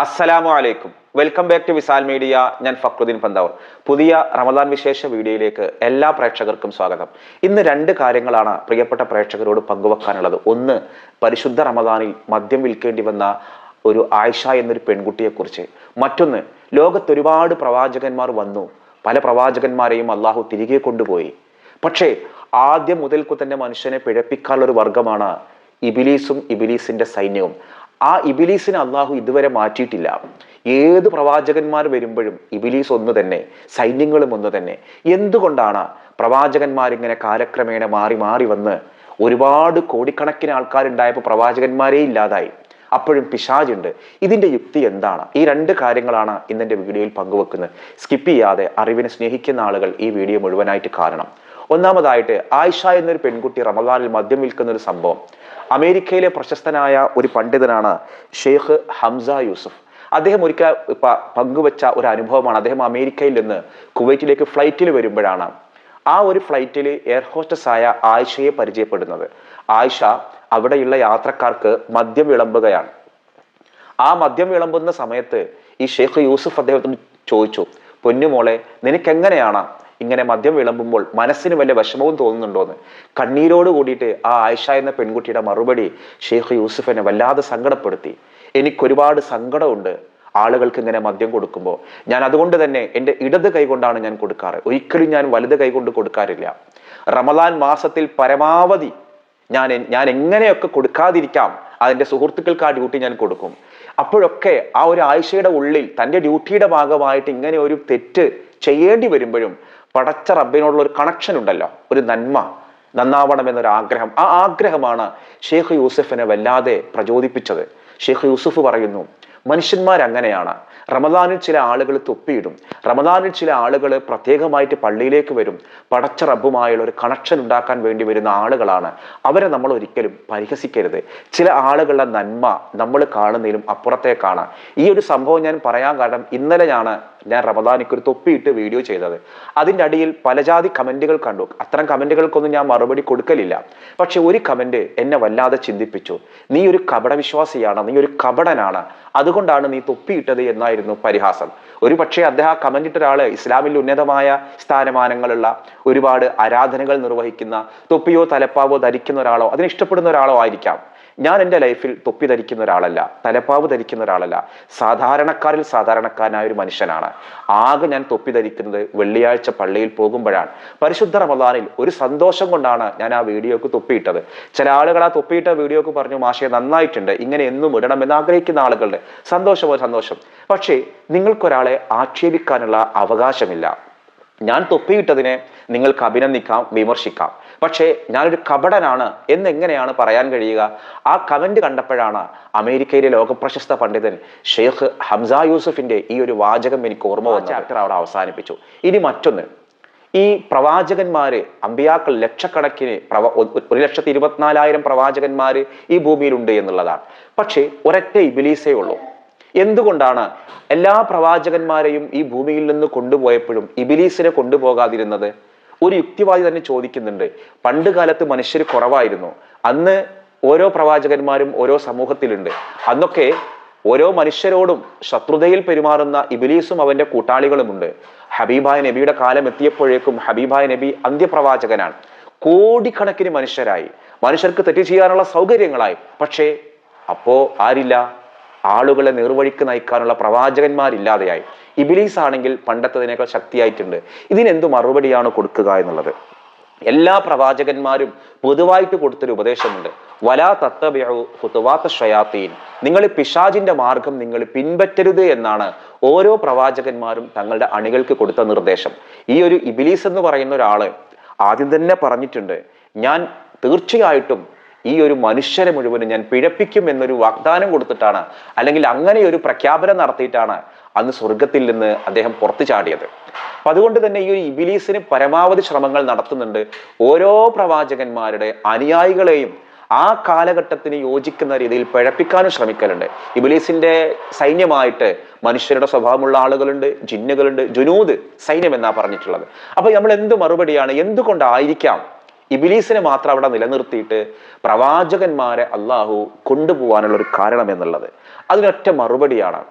അസ്സലാമു അലൈക്കും. Welcome back to Visal media ഞാൻ ഫക്രുദ്ദീൻ പന്താവൂർ. പുതിയ റമദാൻ വിശേഷ വീഡിയോയിലേക്ക് എല്ലാ പ്രേക്ഷകർക്കും സ്വാഗതം. ഇന്ന് രണ്ട് കാര്യങ്ങളാണ് പ്രിയപ്പെട്ട പ്രേക്ഷകരോട് പങ്കുവെക്കാനുള്ളത്. ഒന്ന് പരിശുദ്ധ റമദാനിൽ മദ്യം വിൽക്കേണ്ടി വന്ന ഒരു ആയിഷ എന്നൊരു പെൺകുട്ടിയെക്കുറിച്ച്. മറ്റൊന്ന് ലോകത്ത് ഒരുപാട് പ്രവാചകന്മാർ വന്നു. പല പ്രവാചകന്മാരെയും അള്ളാഹു തിരികെ കൊണ്ടുപോയി. പക്ഷേ ആദ്യം മുതൽക്കു തന്നെ മനുഷ്യനെ പിഴപ്പിക്കാനുള്ള ഒരു വർഗമാണ് ഇബിലീസും ഇബിലീസിന്റെ സൈന്യവും. ആ ഇബിലീസിനെ അള്ളാഹു ഇതുവരെ മാറ്റിയിട്ടില്ല. ഏത് പ്രവാചകന്മാർ വരുമ്പോഴും ഇബിലീസ് ഒന്ന് തന്നെ സൈന്യങ്ങളും ഒന്ന് തന്നെ. എന്തുകൊണ്ടാണ് പ്രവാചകന്മാരിങ്ങനെ കാലക്രമേണ മാറി മാറി വന്ന് ഒരുപാട് കോടിക്കണക്കിന് ആൾക്കാരുണ്ടായപ്പോൾ പ്രവാചകന്മാരെ ഇല്ലാതായി? അപ്പോഴും പിശാജുണ്ട് ഇതിന്റെ യുക്തി എന്താണ്? ഈ രണ്ട് കാര്യങ്ങളാണ് ഇന്നെന്റെ വീഡിയോയിൽ പങ്കുവെക്കുന്നത്. സ്കിപ്പ് ചെയ്യാതെ അറിവിനെ സ്നേഹിക്കുന്ന ആളുകൾ ഈ വീഡിയോ മുഴുവനായിട്ട് കാരണം ഒന്നാമതായിട്ട് ആയിഷ എന്നൊരു പെൺകുട്ടി റമദാനിൽ മദ്യം വിൽക്കുന്ന ഒരു സംഭവം. അമേരിക്കയിലെ പ്രശസ്തനായ ഒരു പണ്ഡിതനാണ് ഷെയ്ഖ് ഹംസ യൂസുഫ്. അദ്ദേഹം ഒരിക്കൽ പങ്കുവച്ച ഒരു അനുഭവമാണ്. അദ്ദേഹം അമേരിക്കയിൽ നിന്ന് കുവൈറ്റിലേക്ക് ഫ്ലൈറ്റിൽ വരുമ്പോഴാണ്. ആ ഒരു ഫ്ലൈറ്റിൽ എയർ ഹോസ്റ്റസ് ആയ ആയിഷയെ പരിചയപ്പെടുന്നത്. ആയിഷ അവിടെയുള്ള യാത്രക്കാർക്ക് മദ്യം വിളമ്പുകയാണ്. ആ മദ്യം വിളമ്പുന്ന സമയത്ത് ഈ ഷെയ്ഖ് യൂസുഫ് അദ്ദേഹത്തിന് ചോദിച്ചു പൊന്നുമോളെ നിനക്ക് എങ്ങനെയാണ് ഇങ്ങനെ മദ്യം വിളമ്പുമ്പോൾ മനസ്സിന് വല്ല വിഷമവും തോന്നുന്നുണ്ടോന്ന് കണ്ണീരോട് കൂടിയിട്ട് ആ ആയിഷ എന്ന പെൺകുട്ടിയുടെ മറുപടി ഷെയ്ഖ് യൂസുഫിനെ വല്ലാതെ സങ്കടപ്പെടുത്തി. എനിക്കൊരുപാട് സങ്കടമുണ്ട് ആളുകൾക്ക് ഇങ്ങനെ മദ്യം കൊടുക്കുമ്പോൾ. ഞാൻ അതുകൊണ്ട് തന്നെ എന്റെ ഇടത് കൈകൊണ്ടാണ് ഞാൻ കൊടുക്കാറ്. ഒരിക്കലും ഞാൻ വലത് കൈകൊണ്ട് കൊടുക്കാറില്ല. റമദാൻ മാസത്തിൽ പരമാവധി ഞാൻ ഞാൻ എങ്ങനെയൊക്കെ കൊടുക്കാതിരിക്കാം അതിന്റെ സുഹൃത്തുക്കൾക്ക് ആ ഡ്യൂട്ടി ഞാൻ കൊടുക്കും. അപ്പോഴൊക്കെ ആ ഒരു ആയിഷയുടെ ഉള്ളിൽ തന്റെ ഡ്യൂട്ടിയുടെ ഭാഗമായിട്ട് ഇങ്ങനെ ഒരു തെറ്റ് ചെയ്യേണ്ടി വരുമ്പോഴും പടച്ച റബ്ബിനോടുള്ള ഒരു കണക്ഷൻ ഉണ്ടല്ലോ ഒരു നന്മ നന്നാവണം എന്നൊരു ആഗ്രഹം. ആ ആഗ്രഹമാണ് ഷെയ്ഖ് യൂസഫിനെ വല്ലാതെ പ്രചോദിപ്പിച്ചത്. ഷെയ്ഖ് യൂസഫ് പറയുന്നു മനുഷ്യന്മാർ അങ്ങനെയാണ് റമദാനിൽ ചില ആളുകൾ തൊപ്പിയിടും. റമദാനിൽ ചില ആളുകൾ പ്രത്യേകമായിട്ട് പള്ളിയിലേക്ക് വരും. പടച്ച റബ്ബുമായുള്ള ഒരു കണക്ഷൻ ഉണ്ടാക്കാൻ വേണ്ടി വരുന്ന ആളുകളാണ്. അവരെ നമ്മൾ ഒരിക്കലും പരിഹസിക്കരുത്. ചില ആളുകളുടെ നന്മ നമ്മൾ കാണുന്നതിലും അപ്പുറത്തേക്കാണ്. ഈ ഒരു സംഭവം ഞാൻ പറയാൻ കാരണം ഇന്നലെയാണ് ഞാൻ റമദാനിക്ക് ഒരു തൊപ്പിയിട്ട് വീഡിയോ ചെയ്തത്. അതിന്റെ അടിയിൽ പലജാതി കമന്റുകൾ കണ്ടു. അത്തരം കമന്റുകൾക്കൊന്നും ഞാൻ മറുപടി കൊടുക്കലില്ല. പക്ഷെ ഒരു കമന്റ് എന്നെ വല്ലാതെ ചിന്തിപ്പിച്ചു. നീ ഒരു കപട വിശ്വാസിയാണ് നീ ഒരു കപടനാണ്. അതുകൊണ്ടാണ് നീ തൊപ്പിയിട്ടത് എന്നായിരുന്നു പരിഹാസം. ഒരു പക്ഷേ അദ്ദേഹം കമന്റ് ഇട്ട ഇസ്ലാമിൽ ഉന്നതമായ സ്ഥാനമാനങ്ങളുള്ള ഒരുപാട് ആരാധനകൾ നിർവഹിക്കുന്ന തൊപ്പിയോ തലപ്പാവോ ധരിക്കുന്ന ഒരാളോ അതിനെ ഇഷ്ടപ്പെടുന്ന ഒരാളോ ആയിരിക്കാം. ഞാൻ എന്റെ ലൈഫിൽ തൊപ്പി ധരിക്കുന്ന ഒരാളല്ല തലപ്പാവ് ധരിക്കുന്ന ഒരാളല്ല. സാധാരണക്കാരിൽ സാധാരണക്കാരനായ ഒരു മനുഷ്യനാണ്. ആകെ ഞാൻ തൊപ്പി ധരിക്കുന്നത് വെള്ളിയാഴ്ച പള്ളിയിൽ പോകുമ്പോഴാണ്. പരിശുദ്ധ റമദാനിൽ ഒരു സന്തോഷം കൊണ്ടാണ് ഞാൻ ആ വീഡിയോക്ക് തൊപ്പിയിട്ടത്. ചില ആളുകൾ ആ തൊപ്പിയിട്ട വീഡിയോക്ക് പറഞ്ഞു മാഷെ നന്നായിട്ടുണ്ട്. ഇങ്ങനെ എന്നും ഇടണമെന്ന് ആഗ്രഹിക്കുന്ന ആളുകളുടെ സന്തോഷമോ സന്തോഷം. പക്ഷേ നിങ്ങൾക്കൊരാളെ ആക്ഷേപിക്കാനുള്ള അവകാശമില്ല. ഞാൻ തൊപ്പിയിട്ടതിനെ നിങ്ങൾക്ക് അഭിനന്ദിക്കാം വിമർശിക്കാം. പക്ഷേ ഞാനൊരു കപടനാണ് എന്നെങ്ങനെയാണ് പറയാൻ കഴിയുക? ആ കമന്റ് കണ്ടപ്പോഴാണ് അമേരിക്കയിലെ ലോകപ്രശസ്ത പണ്ഡിതൻ ഷെയ്ഖ് ഹംസ യൂസഫിന്റെ ഈ ഒരു വാചകം എനിക്ക് ഓർമ്മ വന്ന ചാപ്റ്റർ അവിടെ അവസാനിപ്പിച്ചു. ഇനി മറ്റൊന്ന്. ഈ പ്രവാചകന്മാര് അമ്പിയാക്കൾ ലക്ഷക്കണക്കിന് പ്രവ ഒരു ലക്ഷത്തി ഇരുപത്തിനാലായിരം പ്രവാചകന്മാര് ഈ ഭൂമിയിലുണ്ട് എന്നുള്ളതാണ്. പക്ഷേ ഒരൊറ്റ ഇബിലീസേ ഉള്ളൂ. എന്തുകൊണ്ടാണ് എല്ലാ പ്രവാചകന്മാരെയും ഈ ഭൂമിയിൽ നിന്ന് കൊണ്ടുപോയപ്പോഴും ഇബിലീസിനെ കൊണ്ടുപോകാതിരുന്നത്? ഒരു യുക്തിവാദി തന്നെ ചോദിക്കുന്നുണ്ട്. പണ്ട് കാലത്ത് മനുഷ്യർ കുറവായിരുന്നു. അന്ന് ഓരോ പ്രവാചകന്മാരും ഓരോ സമൂഹത്തിലുണ്ട്. അന്നൊക്കെ ഓരോ മനുഷ്യരോടും ശത്രുതയിൽ പെരുമാറുന്ന ഇബിലീസും അവന്റെ കൂട്ടാളികളുമുണ്ട്. ഹബീബായ നബിയുടെ കാലം എത്തിയപ്പോഴേക്കും ഹബീബായ നബി അന്ത്യപ്രവാചകനാണ്. കോടിക്കണക്കിന് മനുഷ്യരായി. മനുഷ്യർക്ക് തെറ്റ് ചെയ്യാനുള്ള സൗകര്യങ്ങളായി. പക്ഷേ അപ്പോ ആരില്ല? ആളുകളെ നിർവഴിക്ക് നയിക്കാനുള്ള പ്രവാചകന്മാരില്ലാതെയായി. ഇബിലീസ് ആണെങ്കിൽ പണ്ടത്തതിനേക്കാൾ ശക്തിയായിട്ടുണ്ട്. ഇതിനെന്തു മറുപടിയാണ് കൊടുക്കുക എന്നുള്ളത്? എല്ലാ പ്രവാചകന്മാരും പൊതുവായിട്ട് കൊടുത്തൊരു ഉപദേശമുണ്ട്. വലാ തത്തബിഅുവാത്ത ഷയാത്തീൻ നിങ്ങൾ പിശാജിന്റെ മാർഗം നിങ്ങൾ പിൻപറ്റരുത് എന്നാണ് ഓരോ പ്രവാചകന്മാരും തങ്ങളുടെ അണികൾക്ക് കൊടുത്ത നിർദ്ദേശം. ഈ ഒരു ഇബിലീസ് എന്ന് പറയുന്ന ഒരാൾ ആദ്യം തന്നെ പറഞ്ഞിട്ടുണ്ട് ഞാൻ തീർച്ചയായിട്ടും ഈ ഒരു മനുഷ്യരെ മുഴുവനും ഞാൻ പിഴപ്പിക്കും എന്നൊരു വാഗ്ദാനം കൊടുത്തിട്ടാണ് അല്ലെങ്കിൽ അങ്ങനെ ഒരു പ്രഖ്യാപനം നടത്തിയിട്ടാണ് അന്ന് സ്വർഗത്തിൽ നിന്ന് അദ്ദേഹം പുറത്തു ചാടിയത്. അപ്പൊ അതുകൊണ്ട് തന്നെ ഈ ഒരു ഇബിലീസിന് പരമാവധി ശ്രമങ്ങൾ നടത്തുന്നുണ്ട്. ഓരോ പ്രവാചകന്മാരുടെ അനുയായികളെയും ആ കാലഘട്ടത്തിന് യോജിക്കുന്ന രീതിയിൽ പിഴപ്പിക്കാനും ശ്രമിക്കലുണ്ട്. ഇബിലീസിന്റെ സൈന്യമായിട്ട് മനുഷ്യരുടെ സ്വഭാവമുള്ള ആളുകളുണ്ട് ജിന്നുകളുണ്ട് ജുനൂദ് സൈന്യം എന്നാ പറഞ്ഞിട്ടുള്ളത്. അപ്പൊ നമ്മൾ എന്ത് മറുപടിയാണ് എന്തുകൊണ്ടായിരിക്കാം ഇബിലീസിനെ മാത്രം അവിടെ നിലനിർത്തിയിട്ട് പ്രവാചകന്മാരെ അള്ളാഹു കൊണ്ടുപോകാനുള്ള ഒരു കാരണം എന്നുള്ളത് അതിനൊറ്റ മറുപടിയാണ്.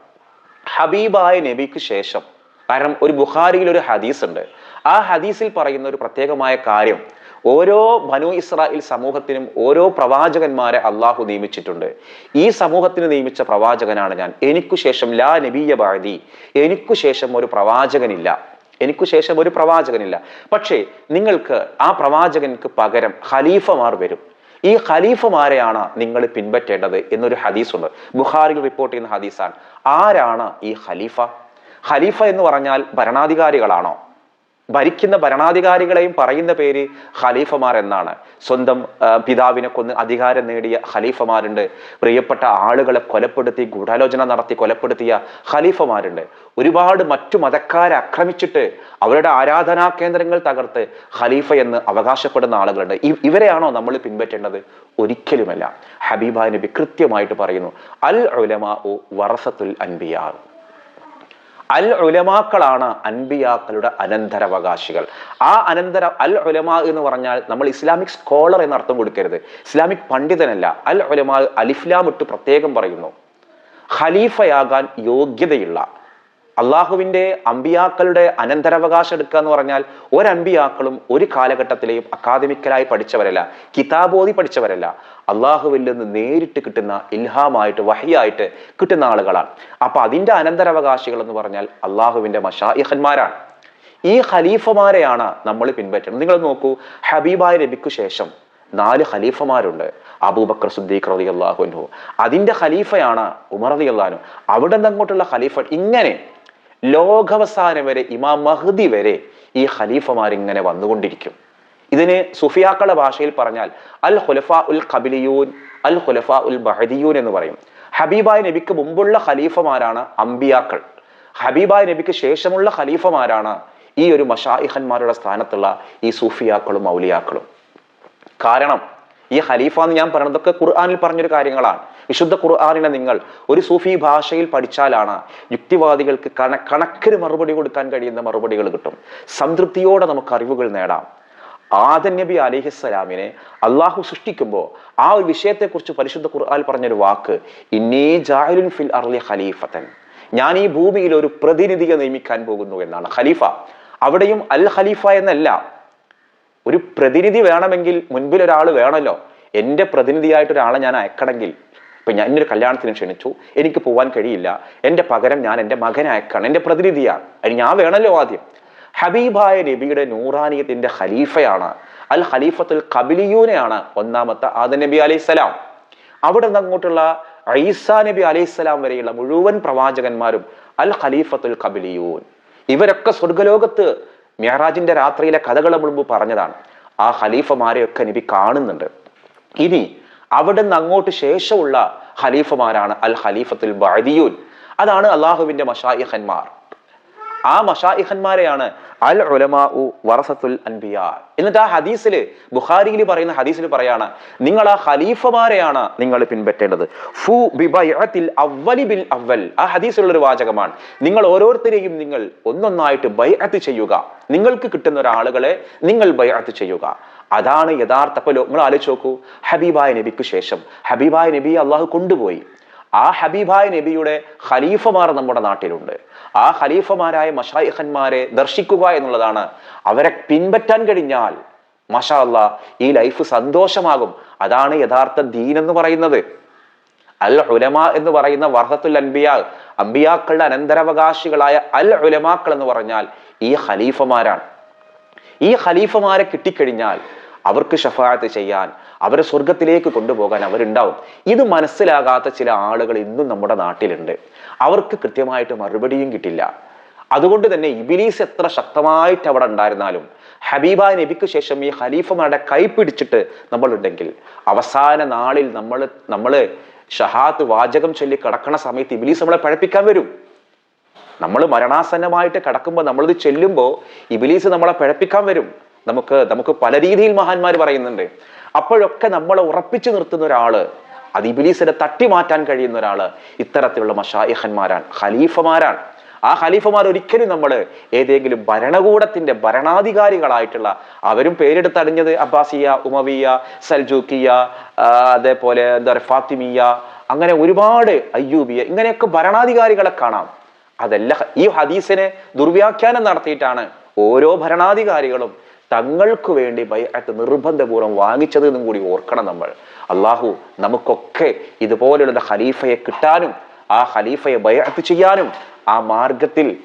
ഹബീബായ നബിക്ക് ശേഷം കാരണം ഒരു ബുഖാരിയിൽ ഒരു ഹദീസ് ഉണ്ട് ആ ഹദീസിൽ പറയുന്ന ഒരു പ്രത്യേകമായ കാര്യം ഓരോ ബനു ഇസ്രായേൽ സമൂഹത്തിനും ഓരോ പ്രവാചകന്മാരെ അള്ളാഹു നിയമിച്ചിട്ടുണ്ട്. ഈ സമൂഹത്തിന് നിയമിച്ച പ്രവാചകനാണ് ഞാൻ. എനിക്കു ശേഷം ലാ നബീയ ബാദി എനിക്കു ശേഷം ഒരു പ്രവാചകനില്ല. എനിക്കു ശേഷം ഒരു പ്രവാചകനില്ല. പക്ഷേ നിങ്ങൾക്ക് ആ പ്രവാചകനക്ക് പകരം ഖലീഫമാർ വരും. ഈ ഖലീഫമാരെയാണ് നിങ്ങൾ പിൻപറ്റേണ്ടത് എന്നൊരു ഹദീസുണ്ട്. ബുഹാറിൽ റിപ്പോർട്ട് ചെയ്യുന്ന ഹദീസാണ്. ആരാണ് ഈ ഖലീഫ? ഖലീഫ എന്ന് പറഞ്ഞാൽ ഭരണാധികാരികളാണോ? ഭരിക്കുന്ന ഭരണാധികാരികളെയും പറയുന്ന പേര് ഖലീഫമാർ എന്നാണ്. സ്വന്തം പിതാവിനെ കൊന്ന് അധികാരം നേടിയ ഖലീഫമാരുണ്ട്. പ്രിയപ്പെട്ട ആളുകളെ കൊലപ്പെടുത്തി ഗൂഢാലോചന നടത്തി കൊലപ്പെടുത്തിയ ഖലീഫമാരുണ്ട്. ഒരുപാട് മറ്റു മതക്കാരെ ആക്രമിച്ചിട്ട് അവരുടെ ആരാധനാ കേന്ദ്രങ്ങൾ തകർത്ത് ഖലീഫ എന്ന് അവകാശപ്പെടുന്ന ആളുകളുണ്ട്. ഇവരെയാണോ നമ്മൾ പിൻപറ്റേണ്ടത്? ഒരിക്കലുമല്ല. ഹബീബ നബി കൃത്യമായിട്ട് പറയുന്നു അൽ ഉലമാ വറസത്തുൽ അൻബിയാ. അൽ ഉലമാക്കളാണ് അൻബിയാക്കളുടെ അനന്തരാവകാശികൾ. ആ അനന്തര അൽ ഉലമ എന്ന് പറഞ്ഞാൽ നമ്മൾ ഇസ്ലാമിക് സ്കോളർ എന്ന അർത്ഥം കൊടുക്കരുത്. ഇസ്ലാമിക് പണ്ഡിതനല്ല. അൽ ഉലമാ അലിഫ്ലാം ഇട്ട് പ്രത്യേകം പറയുന്നു. ഖലീഫയാകാൻ യോഗ്യതയുള്ള അള്ളാഹുവിന്റെ അമ്പിയാക്കളുടെ അനന്തരാവകാശം എടുക്കുക എന്ന് പറഞ്ഞാൽ ഒരമ്പിയാക്കളും ഒരു കാലഘട്ടത്തിലെയും അക്കാദമിക്കലായി പഠിച്ചവരല്ല കിതാബോധി പഠിച്ചവരല്ല. അള്ളാഹുവിൽ നിന്ന് നേരിട്ട് കിട്ടുന്ന ഇൽഹാമായിട്ട് വഹിയായിട്ട് കിട്ടുന്ന ആളുകളാണ്. അപ്പൊ അതിന്റെ അനന്തരാവകാശികൾ എന്ന് പറഞ്ഞാൽ അള്ളാഹുവിന്റെ മഷായിഹന്മാരാണ് ഈ ഖലീഫമാരെയാണ് നമ്മൾ പിൻപറ്റുന്നത്. നിങ്ങൾ നോക്കൂ ഹബീബായ നബിക്കു ശേഷം നാല് ഖലീഫമാരുണ്ട്. അബൂബക്കർ സുദ്ദീഖ് റതി അള്ളാഹുനു അതിന്റെ ഖലീഫയാണ് ഉമർ റതി അള്ളഹാനു അവിടെ നിന്ന് അങ്ങോട്ടുള്ള ഖലീഫ ഇങ്ങനെ ലോകവസാനം വരെ ഇമാം മഹദി വരെ ഈ ഖലീഫമാർ ഇങ്ങനെ വന്നുകൊണ്ടിരിക്കും. ഇതിന് സുഫിയാക്കളുടെ ഭാഷയിൽ പറഞ്ഞാൽ അൽ ഹുലഫ ഉൽ ഖബിലിയൂൻ അൽ ഹുലഫ ഉൽ ബഹദിയൂൻ എന്ന് പറയും. ഹബീബായ് നബിക്ക് മുമ്പുള്ള ഖലീഫമാരാണ് അംബിയാക്കൾ ഹബീബായ് നബിക്ക് ശേഷമുള്ള ഖലീഫമാരാണ് ഈ ഒരു മഷായിഹന്മാരുടെ സ്ഥാനത്തുള്ള ഈ സൂഫിയാക്കളും മൗലിയാക്കളും കാരണം ഈ ഖലീഫ എന്ന് ഞാൻ പറഞ്ഞതൊക്കെ ഖുർആാനിൽ പറഞ്ഞൊരു കാര്യങ്ങളാണ്. വിശുദ്ധ ഖുർആാനിനെ നിങ്ങൾ ഒരു സൂഫി ഭാഷയിൽ പഠിച്ചാലാണ് യുക്തിവാദികൾക്ക് കണ കണക്കിന് മറുപടി കൊടുക്കാൻ കഴിയുന്ന മറുപടികൾ കിട്ടും. സംതൃപ്തിയോടെ നമുക്ക് അറിവുകൾ നേടാം. ആദൻ നബി അലിഹിസ്സലാമിനെ അള്ളാഹു സൃഷ്ടിക്കുമ്പോൾ ആ ഒരു വിഷയത്തെക്കുറിച്ച് പരിശുദ്ധ ഖുർആൻ പറഞ്ഞൊരു വാക്ക് ഇന്നേ ജാഹലുൻ ഫിൽ അർലി ഖലീഫത്തൻ ഞാൻ ഈ ഭൂമിയിൽ ഒരു പ്രതിനിധിയെ നിയമിക്കാൻ പോകുന്നു എന്നാണ്. ഖലീഫ അവിടെയും അൽ ഖലീഫ എന്നല്ല. ഒരു പ്രതിനിധി വേണമെങ്കിൽ മുൻപിൽ ഒരാൾ വേണമല്ലോ. എന്റെ പ്രതിനിധിയായിട്ട് ഒരാളെ ഞാൻ അയക്കണമെങ്കിൽ ഇപ്പൊ ഞാൻ എന്നൊരു കല്യാണത്തിന് ക്ഷണിച്ചു. എനിക്ക് പോകാൻ കഴിയില്ല. എന്റെ പകരം ഞാൻ എന്റെ മകനെ അയക്കണം എന്റെ പ്രതിനിധിയാണ്. അതിന് ഞാൻ വേണമല്ലോ ആദ്യം. ഹബീബായ നബിയുടെ നൂറാനിയത്തിന്റെ ഖലീഫയാണ്. അൽ ഖലീഫത്തുൽ കബിലിയൂനെയാണ് ഒന്നാമത്തെ ആദ നബി അലൈഹി സ്വലാം. അവിടെ നിന്ന് അങ്ങോട്ടുള്ള ഐസാ നബി അലൈഹി സ്വലാം വരെയുള്ള മുഴുവൻ പ്രവാചകന്മാരും അൽ ഖലീഫത്തുൽ കബിലിയൂൻ ഇവരൊക്കെ സ്വർഗലോകത്ത് മെഹറാജിന്റെ രാത്രിയിലെ കഥകൾ മുമ്പ് പറഞ്ഞതാണ്. ആ ഖലീഫമാരെയൊക്കെ നബി കാണുന്നുണ്ട്. ഇനി അവിടെ നിന്ന് അങ്ങോട്ട് ശേഷമുള്ള ഖലീഫമാരാണ് അൽ ഖലീഫത്തുൽ ബഅദിയൂൻ. അതാണ് അള്ളാഹുവിന്റെ മഷായിഖന്മാർ. ആ മഷായിഖന്മാരെയാണ് അൽ ഉലമാഉ വറസത്തുൽ അൻബിയ. എന്നിട്ട് ആ ഹദീസിൽ ബുഖാരിയിൽ പറയുന്ന ഹദീസിൽ പറയാണ് നിങ്ങൾ ആ ഖലീഫമാരെയാണ് നിങ്ങൾ പിൻപറ്റേണ്ടത്. ഫു ബിബിൽ അവ്വലി ബിൽ അവൽ ആ ഹദീസിലുള്ള ഒരു വാചകമാണ് നിങ്ങൾ ഓരോരുത്തരെയും നിങ്ങൾ ഒന്നൊന്നായിട്ട് ബൈഅത്ത് ചെയ്യുക. നിങ്ങൾക്ക് കിട്ടുന്ന ഒരാളുകളെ നിങ്ങൾ ബൈഅത്ത് ചെയ്യുക. അതാണ് യഥാർത്ഥ അപ്പൊ നിങ്ങൾ ആലോചിച്ച് നോക്കൂ ഹബീബായ നബിക്ക് ശേഷം ഹബീബായ നബി അള്ളാഹു കൊണ്ടുപോയി. ആ ഹബീബായ നബിയുടെ ഖലീഫമാർ നമ്മുടെ നാട്ടിലുണ്ട്. ആ ഖലീഫമാരായ മഷായിഖന്മാരെ ദർശിക്കുക എന്നുള്ളതാണ് അവരെ പിൻപറ്റാൻ കഴിഞ്ഞാൽ മഷാ അല്ലാ ഈ ലൈഫ് സന്തോഷമാകും. അതാണ് യഥാർത്ഥ ദീൻ എന്ന് പറയുന്നത്. അൽ ഉലമ എന്ന് പറയുന്ന വർഹത്തുൽ അൻബിയ അമ്പിയാക്കളുടെ അനന്തരാവകാശികളായ അൽ ഉലമാക്കൾ എന്ന് പറഞ്ഞാൽ ഈ ഖലീഫമാരാണ്. ഈ ഖലീഫമാരെ കിട്ടിക്കഴിഞ്ഞാൽ അവർക്ക് ഷഫായത്ത് ചെയ്യാൻ അവരെ സ്വർഗത്തിലേക്ക് കൊണ്ടുപോകാൻ അവരുണ്ടാവും. ഇത് മനസ്സിലാകാത്ത ചില ആളുകൾ ഇന്നും നമ്മുടെ നാട്ടിലുണ്ട്. അവർക്ക് കൃത്യമായിട്ട് മറുപടിയും കിട്ടില്ല. അതുകൊണ്ട് തന്നെ ഇബിലീസ് എത്ര ശക്തമായിട്ട് അവിടെ ഉണ്ടായിരുന്നാലും ഹബീബ നബിക്ക് ശേഷം ഈ ഖലീഫമാരുടെ കൈ പിടിച്ചിട്ട് നമ്മളുണ്ടെങ്കിൽ അവസാന നാളിൽ നമ്മൾ നമ്മൾ ഷഹാത്ത് വാചകം ചൊല്ലി കിടക്കണ സമയത്ത് ഇബിലീസ് നമ്മളെ പഴപ്പിക്കാൻ വരും. നമ്മൾ മരണാസന്നമായിട്ട് കിടക്കുമ്പോൾ നമ്മളിത് ചെല്ലുമ്പോൾ ഇബിലീസ് നമ്മളെ പഴപ്പിക്കാൻ വരും. നമുക്ക് നമുക്ക് പല രീതിയിൽ മഹാന്മാർ പറയുന്നുണ്ട്. അപ്പോഴൊക്കെ നമ്മളെ ഉറപ്പിച്ചു നിർത്തുന്ന ഒരാൾ അത് ഇബിലീസിനെ തട്ടി മാറ്റാൻ കഴിയുന്ന ഒരാൾ ഇത്തരത്തിലുള്ള മഷായിഹന്മാരാണ് ഖലീഫമാരാണ്. ആ ഖലീഫമാർ ഒരിക്കലും നമ്മൾ ഏതെങ്കിലും ഭരണകൂടത്തിന്റെ ഭരണാധികാരികളായിട്ടുള്ള അവരും പേരെടുത്തടിഞ്ഞത് അബ്ബാസിയ ഉമവിയ സൽജൂക്കിയ അതേപോലെ എന്താ പറയുക ഫാത്തിമിയ അങ്ങനെ ഒരുപാട് അയ്യൂബിയ ഇങ്ങനെയൊക്കെ ഭരണാധികാരികളെ കാണാം. അതല്ല ഈ ഹദീസിനെ ദുർവ്യാഖ്യാനം നടത്തിയിട്ടാണ് ഓരോ ഭരണാധികാരികളും തങ്ങൾക്ക് വേണ്ടി ബൈഅത്ത് നിർബന്ധപൂർവം വാങ്ങിച്ചത് എന്നും കൂടി ഓർക്കണം നമ്മൾ. അള്ളാഹു നമുക്കൊക്കെ ഇതുപോലെയുള്ള ഖലീഫയെ കിട്ടാനും ആ ഖലീഫയെ ബൈഅത്ത് ചെയ്യാനും ആ മാർഗത്തിൽ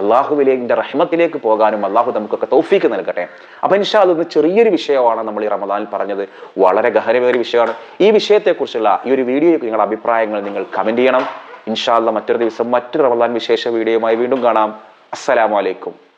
അള്ളാഹുവിലേക്ക് റഹ്മത്തിലേക്ക് പോകാനും അള്ളാഹു നമുക്കൊക്കെ തൗഫീക്ക് നൽകട്ടെ. അപ്പൊ ഇൻഷാ അതൊന്ന് ചെറിയൊരു വിഷയമാണ് നമ്മൾ ഈ റമദാനിൽ പറഞ്ഞത്. വളരെ ഗഹനമേറിയ വിഷയമാണ്. ഈ വിഷയത്തെക്കുറിച്ചുള്ള ഈ ഒരു വീഡിയോയ്ക്ക് നിങ്ങളുടെ അഭിപ്രായങ്ങൾ നിങ്ങൾ കമന്റ് ചെയ്യണം. ഇൻഷാ അല്ലാഹ് മറ്റൊരു ദിവസം മറ്റൊരു റമദാൻ വിശേഷ വീഡിയോയുമായി വീണ്ടും കാണാം. അസ്സലാമു അലൈക്കും.